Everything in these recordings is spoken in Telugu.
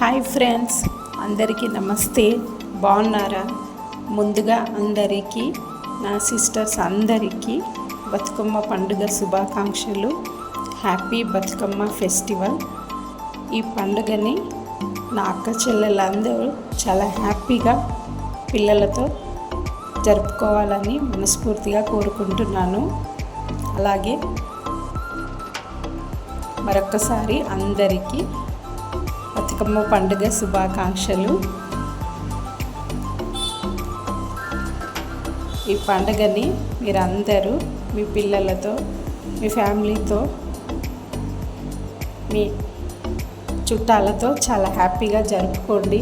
హాయ్ ఫ్రెండ్స్ అందరికీ నమస్తే. బాగున్నారా? ముందుగా అందరికీ నా సిస్టర్స్ అందరికీ బతుకమ్మ పండుగ శుభాకాంక్షలు. హ్యాపీ బతుకమ్మ ఫెస్టివల్ ఈ పండుగని నా అక్క చెల్లెలందరూ చాలా హ్యాపీగా పిల్లలతో జరుపుకోవాలని మనస్ఫూర్తిగా కోరుకుంటున్నాను. అలాగే మరొక్కసారి అందరికీ బతుకమ్మ పండుగ శుభాకాంక్షలు. ఈ పండుగని మీరందరూ మీ పిల్లలతో మీ ఫ్యామిలీతో మీ చుట్టాలతో చాలా హ్యాపీగా జరుపుకోండి.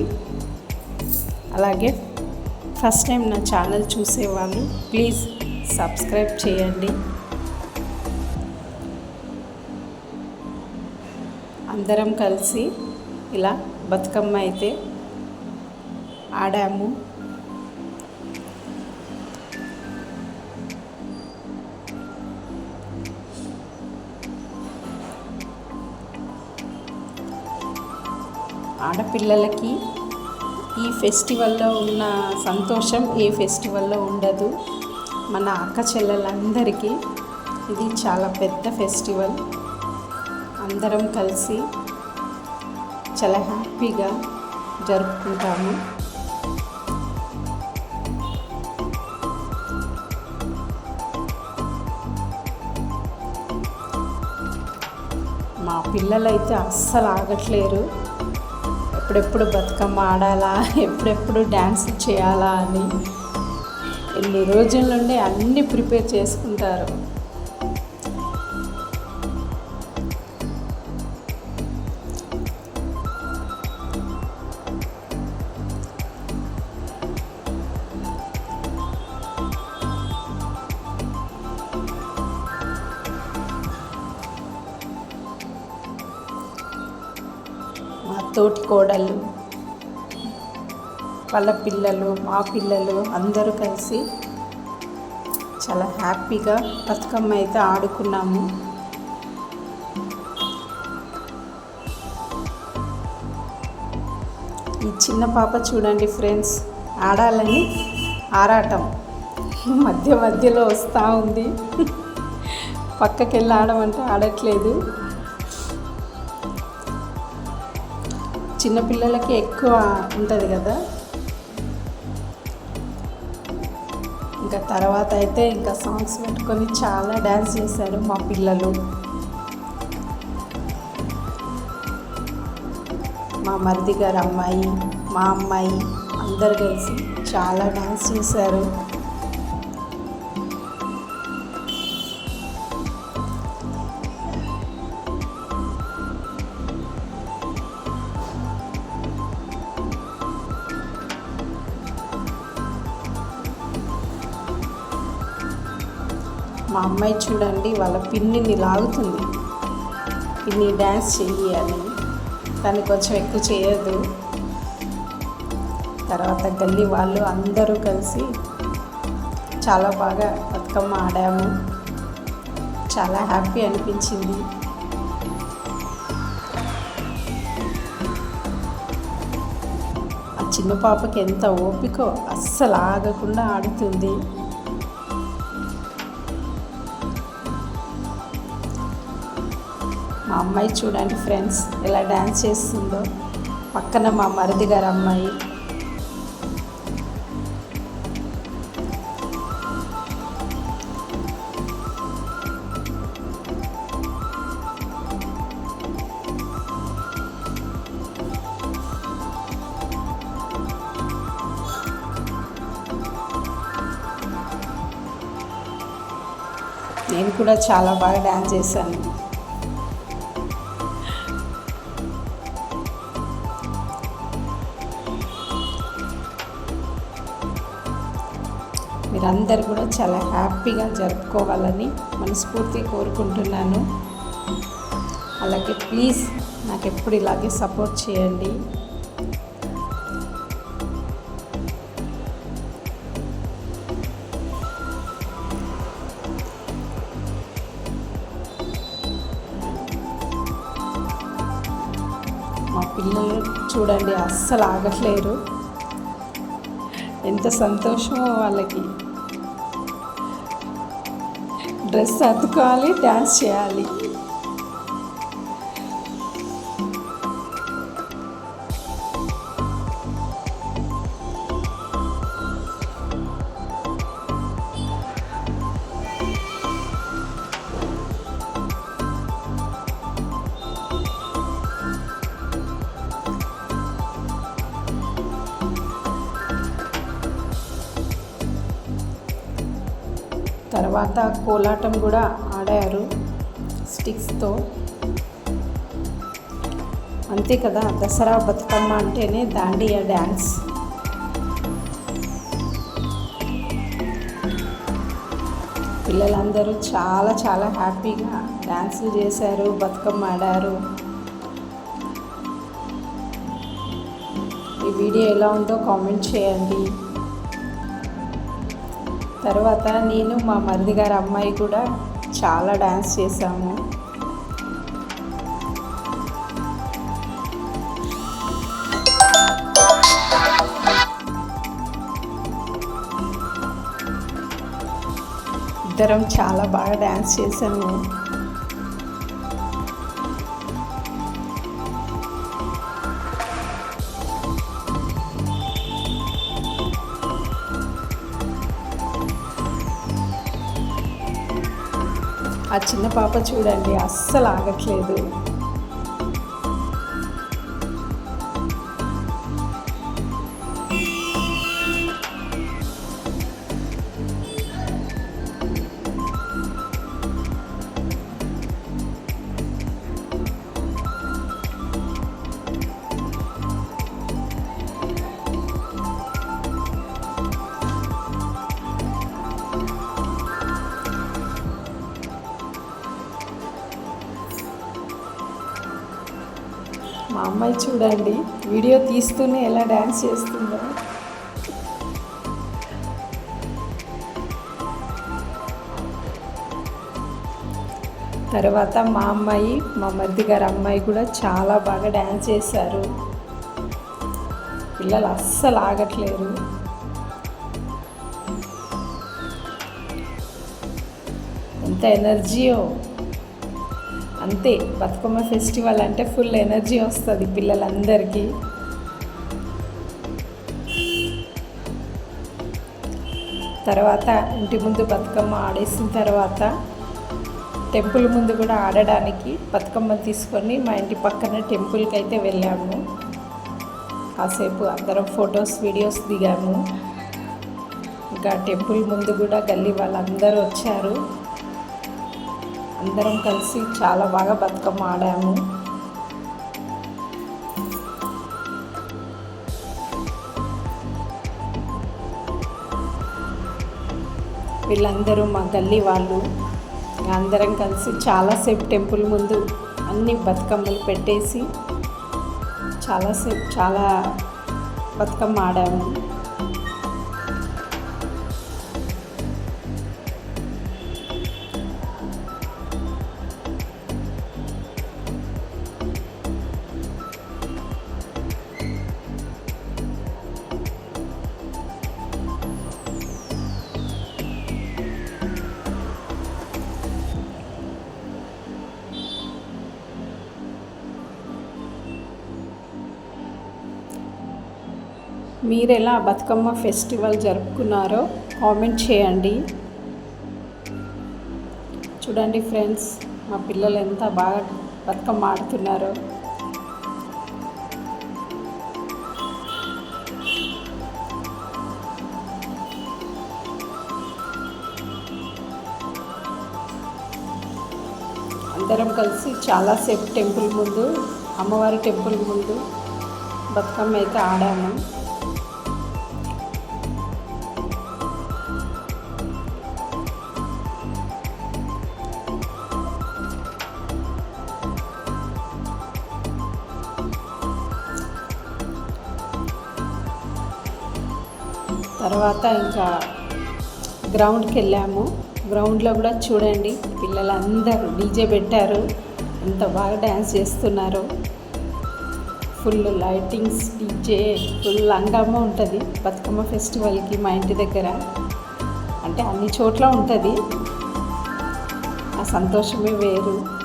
అలాగే ఫస్ట్ టైం నా ఛానల్ చూసేవాళ్ళు ప్లీజ్ సబ్స్క్రైబ్ చేయండి. అందరం కలిసి ఇలా బతుకమ్మ అయితే ఆడాము. ఆడపిల్లలకి ఈ ఫెస్టివల్లో ఉన్న సంతోషం ఏ ఫెస్టివల్లో ఉండదు. మన అక్క చెల్లెలందరికీ ఇది చాలా పెద్ద ఫెస్టివల్. అందరం కలిసి చాలా హ్యాపీగా జరుపుకుంటాము. మా పిల్లలైతే అస్సలు ఆగట్లేరు. ఎప్పుడెప్పుడు బతుకమ్మ ఆడాలా ఎప్పుడెప్పుడు డ్యాన్స్ చేయాలా అని ఎన్ని రోజుల నుండి అన్నీ ప్రిపేర్ చేసుకుంటారు. తోటి కోడళ్ళు వాళ్ళ పిల్లలు మా పిల్లలు అందరూ కలిసి చాలా హ్యాపీగా బతుకమ్మ అయితే ఆడుకున్నాము. ఈ చిన్న పాప చూడండి ఫ్రెండ్స్ ఆడాలని ఆరాటం. మధ్య మధ్యలో వస్తూ ఉంది. పక్కకి వెళ్ళి ఆడమంటే ఆడట్లేదు. చిన్నపిల్లలకి ఎక్కువ ఉంటుంది కదా. ఇంకా తర్వాత అయితే ఇంకా సాంగ్స్ పెట్టుకొని చాలా డ్యాన్స్ చేశారు మా పిల్లలు. మా మరిది గారు అమ్మాయి మా అమ్మాయి అందరు కలిసి చాలా డ్యాన్స్ చేశారు. మా అమ్మాయి చూడండి వాళ్ళ పిన్నిని లాగుతుంది. పిన్ని డ్యాన్స్ చెయ్యి అని తను కొంచెం ఎక్కువ చేయదు. తర్వాత గల్లీ వాళ్ళు అందరూ కలిసి చాలా బాగా బతుకమ్మ ఆడాము. చాలా హ్యాపీ అనిపించింది. ఆ చిన్న పాపకి ఎంత ఓపికో అస్సలు ఆగకుండా ఆడుతుంది. మా అమ్మాయి చూడండి ఫ్రెండ్స్ ఎలా డ్యాన్స్ చేస్తుందో. పక్కన మా మరిది గారు అమ్మాయి. నేను కూడా చాలా బాగా డ్యాన్స్ చేశాను. అందరు కూడా చాలా హ్యాపీగా జరుపుకోవాలని మనస్ఫూర్తిగా కోరుకుంటున్నాను. అలాగే ప్లీజ్ నాకు ఎప్పుడు ఇలాగే సపోర్ట్ చేయండి. మా పిల్లలు చూడండి అస్సలు ఆగట్లేరు. ఎంత సంతోషమో వాళ్ళకి. డ్రెస్ అతుకోవాలి డ్యాన్స్ చేయాలి. తర్వాత కోలాటం కూడా ఆడారు స్టిక్స్తో. అంతే కదా దసరా బతుకమ్మ అంటేనే దాండియా డ్యాన్స్ పిల్లలందరూ చాలా చాలా హ్యాపీగా డ్యాన్సులు చేశారు బతుకమ్మ ఆడారు. ఈ వీడియో ఎలా ఉందో కామెంట్ చేయండి. తర్వాత నేను మా మరిది గారి అమ్మాయి కూడా చాలా డ్యాన్స్ చేశాము. ఇద్దరం చాలా బాగా డ్యాన్స్ చేశాము. ఆ చిన్న పాప చూడండి అస్సలు ఆగట్లేదు. మా అమ్మాయి చూడండి వీడియో తీస్తూనే ఎలా డ్యాన్స్ చేస్తుందో. తర్వాత మా అమ్మాయి మా మరిది గారి అమ్మాయి కూడా చాలా బాగా డ్యాన్స్ చేశారు. పిల్లలు అస్సలు ఆగట్లేరు. ఎంత ఎనర్జీయో. అంతే. బతుకమ్మ ఫెస్టివల్ అంటే ఫుల్ ఎనర్జీ వస్తుంది పిల్లలందరికీ. తర్వాత ఇంటి ముందు బతుకమ్మ ఆడేసిన తర్వాత టెంపుల్ ముందు కూడా ఆడడానికి బతుకమ్మ తీసుకొని మా ఇంటి పక్కన టెంపుల్కి అయితే వెళ్ళాము. కాసేపు అందరం ఫొటోస్ వీడియోస్ దిగాము. ఇంకా టెంపుల్ ముందు కూడా గల్లీ వాళ్ళందరూ వచ్చారు. అందరం కలిసి చాలా బాగా బతుకమ్మ ఆడాము. వీళ్ళందరూ మా గల్లీ వాళ్ళు అందరం కలిసి చాలాసేపు టెంపుల్ ముందు అన్ని బతుకమ్మలు పెట్టేసి చాలాసేపు చాలా బతుకమ్మ ఆడాము. మీరు ఎలా బతుకమ్మ ఫెస్టివల్ జరుపుకున్నారో కామెంట్ చేయండి. చూడండి ఫ్రెండ్స్ మా పిల్లలు ఎంత బాగా బతుకమ్మ ఆడుతున్నారో. అందరం కలిసి చాలాసేపు టెంపుల్ ముందు అమ్మవారి టెంపుల్ ముందు బతుకమ్మ అయితే ఆడాము. తర్వాత ఇంకా గ్రౌండ్కి వెళ్ళాము. గ్రౌండ్లో కూడా చూడండి పిల్లలందరూ డీజే పెట్టారు. ఎంత బాగా డ్యాన్స్ చేస్తున్నారు. ఫుల్ లైటింగ్స్ డీజే ఫుల్ అంగమ్మ ఉంటుంది. బతుకమ్మ ఫెస్టివల్కి మా ఇంటి దగ్గర. అంటే అన్ని చోట్ల ఉంటుంది. ఆ సంతోషమే వేరు.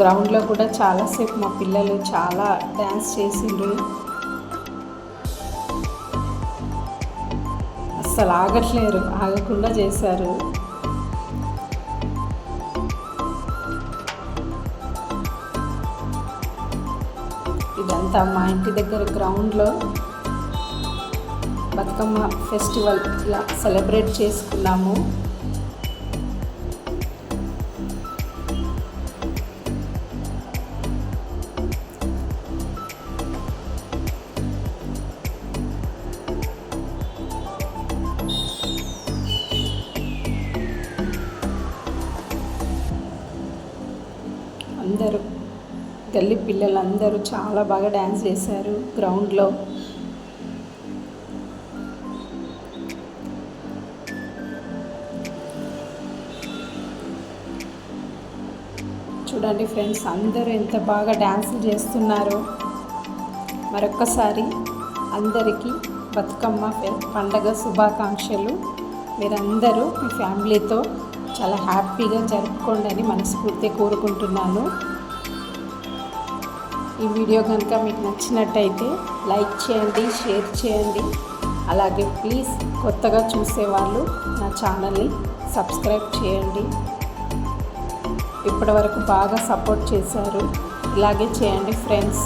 గ్రౌండ్లో కూడా చాలాసేపు మా పిల్లలు చాలా డ్యాన్స్ చేసిండ్రు. అసలు ఆగట్లేరు ఆగకుండా చేశారు. ఇదంతా మా ఇంటి దగ్గర గ్రౌండ్లో. బతుకమ్మ ఫెస్టివల్ ఇలా సెలబ్రేట్ చేసుకున్నాము. తల్లి పిల్లలందరూ చాలా బాగా డ్యాన్స్ చేశారు గ్రౌండ్లో. చూడండి ఫ్రెండ్స్ అందరూ ఎంత బాగా డ్యాన్స్ చేస్తున్నారో. మరొక్కసారి అందరికీ బతుకమ్మ పండగ శుభాకాంక్షలు. మీరందరూ మీ ఫ్యామిలీతో చాలా హ్యాపీగా జరుపుకోండి అని మనస్ఫూర్తి కోరుకుంటున్నాను. ఈ వీడియో కనుక మీకు నచ్చినట్టయితే లైక్ చేయండి షేర్ చేయండి. అలాగే ప్లీజ్ కొత్తగా చూసేవాళ్ళు నా ఛానల్ని సబ్స్క్రైబ్ చేయండి. ఇప్పటివరకు బాగా సపోర్ట్ చేశారు. ఇలాగే చేయండి ఫ్రెండ్స్.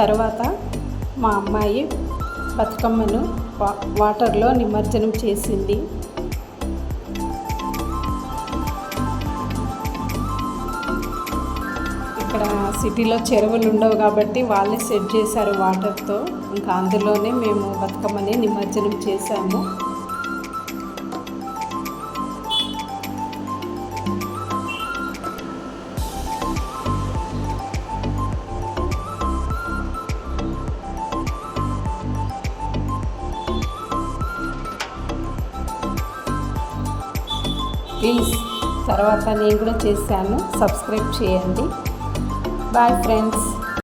తర్వాత మా అమ్మాయి బతుకమ్మను వా వాటర్లో నిమజ్జనం చేసింది. ఇక్కడ సిటీలో చెరువులు ఉండవు కాబట్టి వాళ్ళే సెట్ చేశారు వాటర్తో. ఇంకా అందులోనే మేము బతుకమ్మని నిమజ్జనం చేశాము. ప్లీజ్. తర్వాత నేను కూడా చేశాను. సబ్స్క్రైబ్ చేయండి. Bye friends